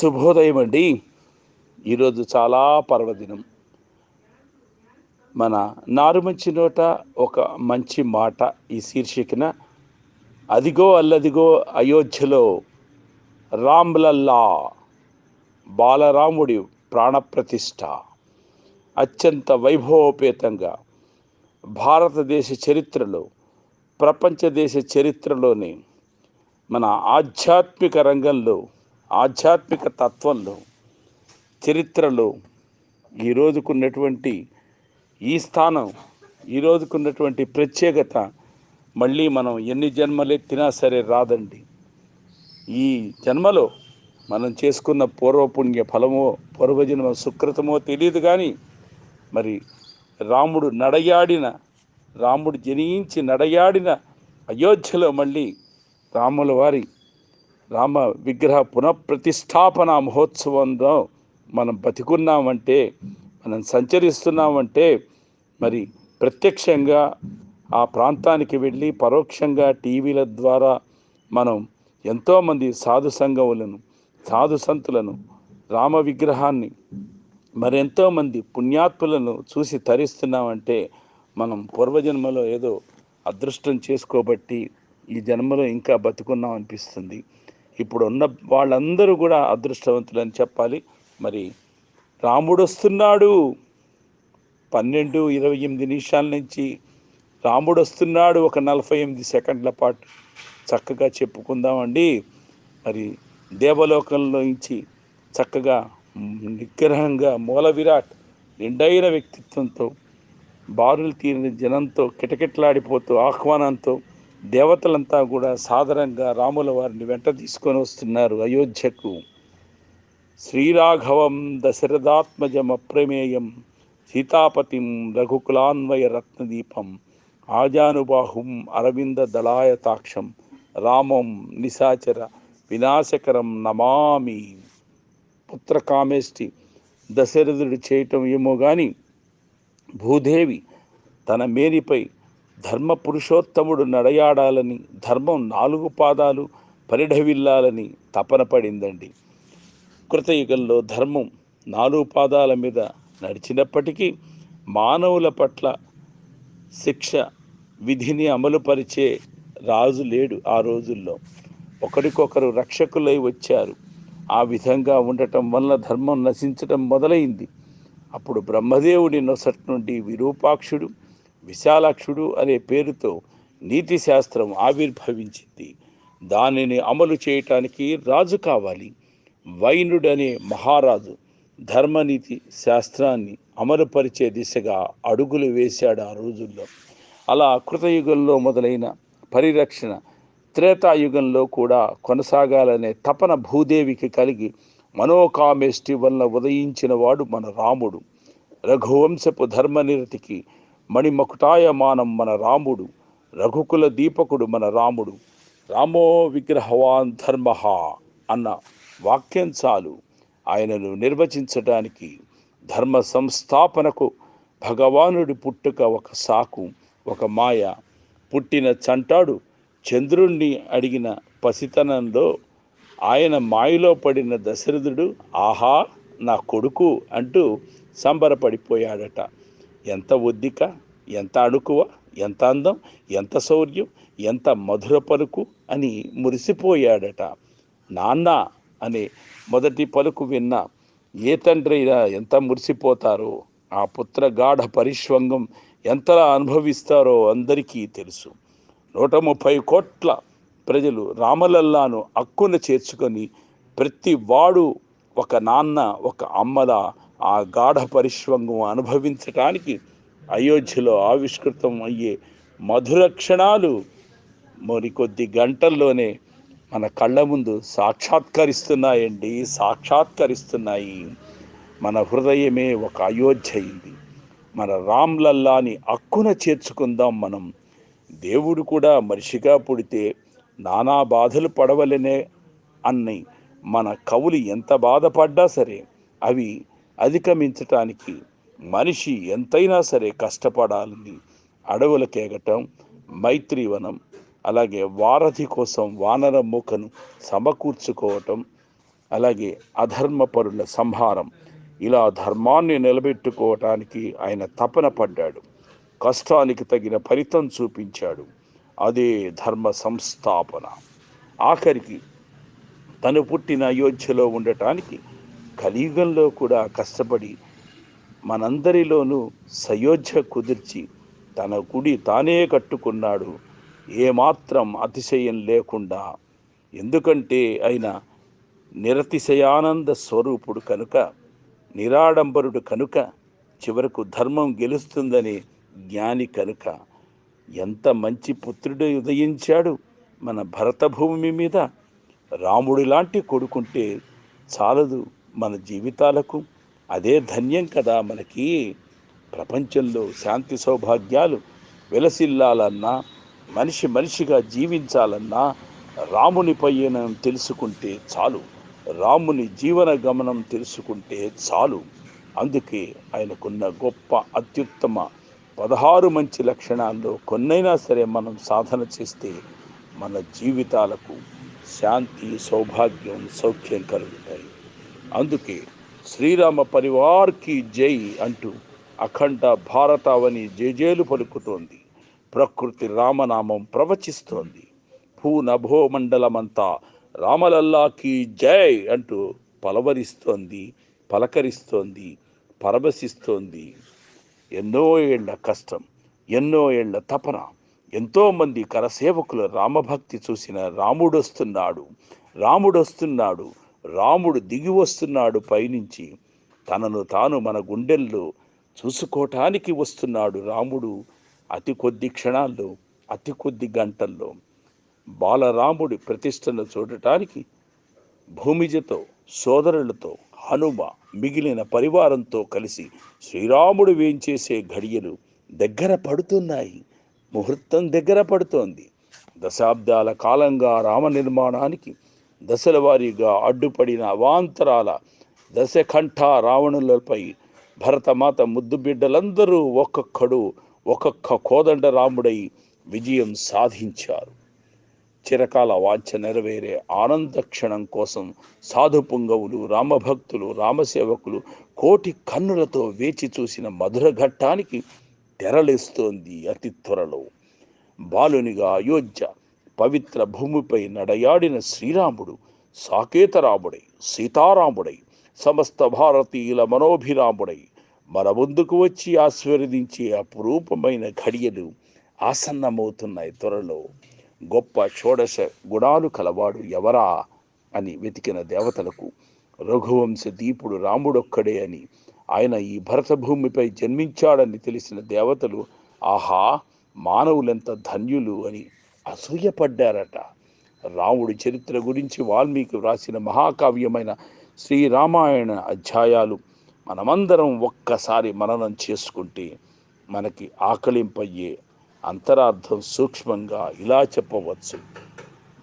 శుభోదయం అండి ఈరోజు చాలా పర్వదినం. మన నారుమంచి నోట ఒక మంచి మాట ఈ శీర్షికన అదిగో అల్లదిగో అయోధ్యలో రామ్లల్లా బాలరాముడి ప్రాణప్రతిష్ఠ. అత్యంత వైభవోపేతంగా భారతదేశ చరిత్రలో ప్రపంచ దేశ చరిత్రలోని మన ఆధ్యాత్మిక రంగంలో ఆధ్యాత్మిక తత్వంలో చరిత్రలో ఈ రోజుకున్నటువంటి ఈ స్థానం ఈ రోజుకున్నటువంటి ప్రత్యేకత మళ్ళీ మనం ఎన్ని జన్మలెత్తినా సరే రాదండి. ఈ జన్మలో మనం చేసుకున్న పూర్వపుణ్య ఫలమో పూర్వజన్మ సుకృతమో తెలియదు కానీ మరి రాముడు నడయాడిన రాముడు జనించి నడయాడిన అయోధ్యలో మళ్ళీ రాముల వారి రామ విగ్రహ పునఃప్రతిష్టాపన మహోత్సవంలో మనం బతికున్నామంటే మనం సంచరిస్తున్నామంటే మరి ప్రత్యక్షంగా ఆ ప్రాంతానికి వెళ్ళి పరోక్షంగా టీవీల ద్వారా మనం ఎంతోమంది సాధు సంఘములను సాధు సంతులను రామ విగ్రహాన్ని మరెంతోమంది పుణ్యాత్ములను చూసి తరిస్తున్నామంటే మనం పూర్వజన్మలో ఏదో అదృష్టం చేసుకోబట్టి ఈ జన్మలో ఇంకా బతుకున్నాం అనిపిస్తుంది. ఇప్పుడు ఉన్న వాళ్ళందరూ కూడా అదృష్టవంతులని చెప్పాలి. మరి రాముడు వస్తున్నాడు. పన్నెండు ఇరవై ఎనిమిది నిమిషాల నుంచి రాముడు వస్తున్నాడు. ఒక నలభై ఎనిమిది సెకండ్ల పాటు చక్కగా చెప్పుకుందామండి. మరి దేవలోకంలో నుంచి చక్కగా నిగ్రహంగా మూల విరాట్ నిండైన వ్యక్తిత్వంతో బారులు తీరిన జనంతో కిటకిటలాడిపోతూ ఆహ్వానంతో దేవతలంతా కూడా సాదరంగా రాముల వారిని వెంట తీసుకొని వస్తున్నారు అయోధ్యకు. శ్రీరాఘవం దశరథాత్మజం అప్రమేయం సీతాపతిం రఘుకులాన్వయ రత్నదీపం ఆజానుబాహుం అరవింద దళాయతాక్షం రామం నిశాచర వినాశకరం నమామి. పుత్రకామేష్టి దశరథుడు చేయటం ఏమో కానీ భూదేవి తన మేనిపై ధర్మ పురుషోత్తముడు నడయాడాలని ధర్మం నాలుగు పాదాలు పరిఢవిల్లాలని తపన పడిందండి. కృతయుగంలో ధర్మం నాలుగు పాదాల మీద నడిచినప్పటికీ మానవుల పట్ల శిక్ష విధిని అమలుపరిచే రాజు లేడు ఆ రోజుల్లో. ఒకరికొకరు రక్షకులై వచ్చారు. ఆ విధంగా ఉండటం వల్ల ధర్మం నశించటం మొదలైంది. అప్పుడు బ్రహ్మదేవుడి నొసటి నుండి విరూపాక్షుడు విశాలాక్షుడు అనే పేరుతో నీతి శాస్త్రం ఆవిర్భవించింది. దానిని అమలు చేయటానికి రాజు కావాలి. వైనుడనే అనే మహారాజు. ధర్మనీతి శాస్త్రాన్ని అమలుపరిచే దిశగా అడుగులు వేశాడు ఆ రోజుల్లో. అలా కృతయుగంలో మొదలైన పరిరక్షణ త్రేతాయుగంలో కూడా కొనసాగాలనే తపన భూదేవికి కలిగి మనోకామేష్టి వల్ల ఉదయించిన వాడు మన రాముడు. రఘువంశపు ధర్మనిరతికి మణిమకుటాయమానం మన రాముడు రఘుకుల దీపకుడు మన రాముడు. రామో విగ్రహవాన్ ధర్మ అన్న వాక్యం చాలు ఆయనను నిర్వచించడానికి ధర్మ సంస్థాపనకు భగవానుడి పుట్టుక ఒక సాకు ఒక మాయ. పుట్టిన చంటాడు చంద్రుణ్ణి అడిగిన పసితనంలో ఆయన మాయలో పడిన దశరథుడు ఆహా నా కొడుకు అంటూ సంబరపడిపోయాడట. ఎంత ఒద్దిక ఎంత అణుకువ ఎంత అందం ఎంత శౌర్యం ఎంత మధుర పలుకు అని మురిసిపోయాడట. నాన్న అనే మొదటి పలుకు విన్న ఏ తండ్రి అయినా ఎంత మురిసిపోతారో ఆ పుత్ర గాఢ పరిష్వంగం ఎంతలా అనుభవిస్తారో అందరికీ తెలుసు. నూట ముప్పై కోట్ల ప్రజలు రామలల్లాను అక్కున చేర్చుకొని ప్రతి వాడు ఒక నాన్న ఒక అమ్మలా ఆ గాఢ పరిశ్వంగం అనుభవించటానికి అయోధ్యలో ఆవిష్కృతం అయ్యే మధుర క్షణాలు మరికొద్ది గంటల్లోనే మన కళ్ళ ముందు సాక్షాత్కరిస్తున్నాయండి సాక్షాత్కరిస్తున్నాయి. మన హృదయమే ఒక అయోధ్య అయింది మన రామ్లల్లాని అక్కున చేర్చుకుందాం మనం. దేవుడు కూడా మనిషిగా పుడితే నానా బాధలు పడవలనే అన్ని మన కవులు ఎంత బాధపడ్డా సరే అవి అధిగమించటానికి మనిషి ఎంతైనా సరే కష్టపడాలని అడవులకేగటం మైత్రీవనం అలాగే వారధి కోసం వానర మూకను సమకూర్చుకోవటం అలాగే అధర్మపరుల సంహారం ఇలా ధర్మాన్ని నిలబెట్టుకోవటానికి ఆయన తపన పడ్డాడు. కష్టానికి తగిన ఫలితం చూపించాడు. అదే ధర్మ సంస్థాపన. ఆఖరికి తను పుట్టిన అయోధ్యలో ఉండటానికి కలియుగంలో కూడా కష్టపడి మనందరిలోనూ సయోధ్య కుదిర్చి తన గుడి తానే కట్టుకున్నాడు. ఏమాత్రం అతిశయం లేకుండా. ఎందుకంటే ఆయన నిరతిశయానంద స్వరూపుడు కనుక నిరాడంబరుడు కనుక చివరకు ధర్మం గెలుస్తుందని జ్ఞాని కనుక ఎంత మంచి పుత్రుడు ఉదయించాడు మన భరతభూమి మీద? రాముడి లాంటి కొడుకుంటే చాలదు. మన జీవితాలకు అదే ధన్యం కదా మనకి. ప్రపంచంలో శాంతి సౌభాగ్యాలు వెలసిల్లాలన్నా మనిషి మనిషిగా జీవించాలన్నా రాముని పయ్యనం తెలుసుకుంటే చాలు. రాముని జీవన గమనం తెలుసుకుంటే చాలు. అందుకే ఆయనకున్న గొప్ప అత్యుత్తమ పదహారు మంచి లక్షణాల్లో కొన్నైనా సరే మనం సాధన చేస్తే మన జీవితాలకు శాంతి సౌభాగ్యం సౌఖ్యం కలుగుతాయి. అందుకే శ్రీరామ పరివార్కి జై అంటూ అఖండ భారతావని జేజేలు పలుకుతోంది. ప్రకృతి రామనామం ప్రవచిస్తోంది. భూ నభో మండలమంతా రామలల్లాకి జై అంటూ పలవరిస్తోంది పలకరిస్తోంది పరవశిస్తోంది. ఎన్నో ఏళ్ళ కష్టం ఎన్నో ఏళ్ళ తపన ఎంతోమంది కరసేవకుల రామభక్తి చూసిన రాముడొస్తున్నాడు రాముడొస్తున్నాడు. రాముడు దిగి వస్తున్నాడు పైనుంచి. తనను తాను మన గుండెల్లో చూసుకోవటానికి వస్తున్నాడు రాముడు అతి కొద్ది క్షణాల్లో అతి కొద్ది గంటల్లో. బాలరాముడి ప్రతిష్టను చూడటానికి భూమిజతో సోదరులతో హనుమ మిగిలిన పరివారంతో కలిసి శ్రీరాముడు వేంచేసే ఘడియలు దగ్గర పడుతున్నాయి. ముహూర్తం దగ్గర పడుతోంది. దశాబ్దాల కాలంగా రామ నిర్మాణానికి దశల వారీగా అడ్డుపడిన అవాంతరాల దశకంఠ రావణులపై భరతమాత ముద్దు బిడ్డలందరూ ఒక్కొక్కడు ఒక్కొక్క కోదండ రాముడై విజయం సాధించారు. చిరకాల వాంఛ నెరవేరే ఆనంద క్షణం కోసం సాధు పుంగవులు రామభక్తులు రామసేవకులు కోటి కన్నులతో వేచి చూసిన మధుర ఘట్టానికి తెరలేస్తోంది అతి త్వరలో. బాలునిగా అయోధ్య పవిత్ర భూమిపై నడయాడిన శ్రీరాముడు సాకేతరాముడై సీతారాముడై సమస్త భారతీయుల మనోభిరాముడై మన ముందుకు వచ్చి ఆశీర్వదించే అపురూపమైన ఘడియలు ఆసన్నమవుతున్నాయి త్వరలో. గొప్ప షోడశ గుణాలు కలవాడు ఎవరా అని వెతికిన దేవతలకు రఘువంశ దీపుడు రాముడొక్కడే అని ఆయన ఈ భరత భూమిపై జన్మించాడని తెలిసిన దేవతలు ఆహా! మానవులెంత ధన్యులు అని అసూయపడ్డారట. రాముడి చరిత్ర గురించి వాల్మీకి వ్రాసిన మహాకావ్యమైన శ్రీరామాయణ అధ్యాయాలు మనమందరం ఒక్కసారి మననం చేసుకుంటే మనకి ఆకలింపయ్యే అంతరార్థం సూక్ష్మంగా ఇలా చెప్పవచ్చు.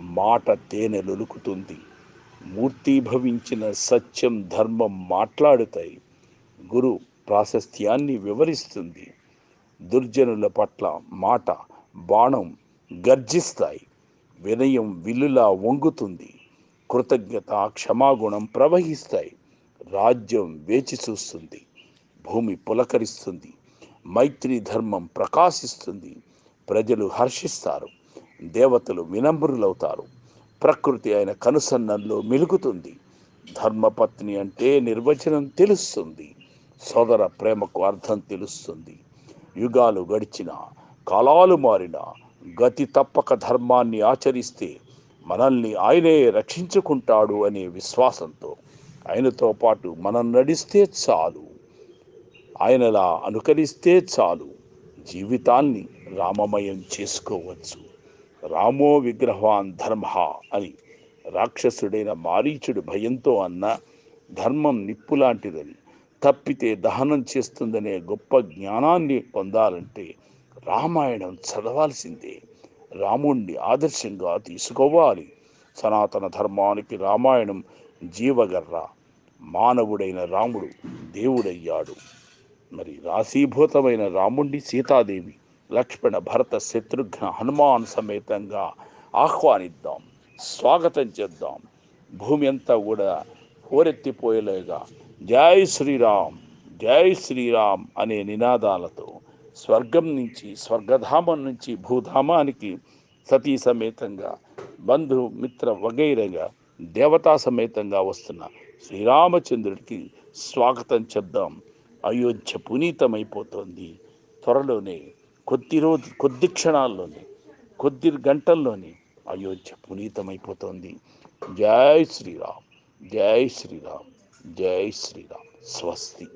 మాట తేనె లొలుకుతుంది మూర్తీభవించిన సత్యం ధర్మం మాట్లాడుతాయి. గురు ప్రాశస్త్యాన్ని వివరిస్తుంది. దుర్జనుల పట్ల మాట బాణం గర్జిస్తాయి. వినయం విల్లులా వంగుతుంది. కృతజ్ఞత క్షమాగుణం ప్రవహిస్తాయి. రాజ్యం వేచి చూస్తుంది. భూమి పులకరిస్తుంది. మైత్రి ధర్మం ప్రకాశిస్తుంది. ప్రజలు హర్షిస్తారు. దేవతలు వినమ్రులవుతారు. ప్రకృతి ఆయన కనుసన్నల్లో మెలుగుతుంది. ధర్మపత్ని అంటే నిర్వచనం తెలుస్తుంది. సోదర ప్రేమకు అర్థం తెలుస్తుంది. యుగాలు గడిచిన కాలాలు మారిన గతి తప్పక ధర్మాన్ని ఆచరిస్తే మనల్ని ఆయనే రక్షించుకుంటాడు అనే విశ్వాసంతో ఆయనతో పాటు మనం నడిస్తే చాలు. ఆయనలా అనుకరిస్తే చాలు. జీవితాన్ని రామమయం చేసుకోవచ్చు. రామో విగ్రహవాన్ ధర్మ అని రాక్షసుడైన మారీచుడు భయంతో అన్న ధర్మం నిప్పులాంటిదని తప్పితే దహనం చేస్తుందనే గొప్ప జ్ఞానాన్ని పొందాలంటే రామాయణం చదవాల్సిందే. రాముణ్ణి ఆదర్శంగా తీసుకోవాలి. సనాతన ధర్మానికి రామాయణం జీవగర్ర. మానవుడైన రాముడు దేవుడయ్యాడు. మరి రాశీభూతమైన రాముణ్ణి సీతాదేవి లక్ష్మణ భరత శత్రుఘ్న హనుమాన్ సమేతంగా ఆహ్వానిద్దాం. స్వాగతం చేద్దాం. భూమి అంతా కూడా హోరెత్తిపోయేలాగా జై శ్రీరామ్ జై శ్రీరామ్ అనే నినాదాలతో స్వర్గం నుంచి స్వర్గధామం నుంచి భూధామానికి సతీ సమేతంగా బంధు మిత్ర వగైరగా దేవతా సమేతంగా వస్తున్న శ్రీరామచంద్రుడికి స్వాగతం చెప్దాం. అయోధ్య పునీతమైపోతోంది. త్వరలోనే కొద్ది రోజు కొద్ది క్షణాల్లోనే కొద్ది గంటల్లోనే అయోధ్య పునీతమైపోతోంది. జై శ్రీరామ్ జై శ్రీరామ్ జై శ్రీరామ్. స్వస్తి.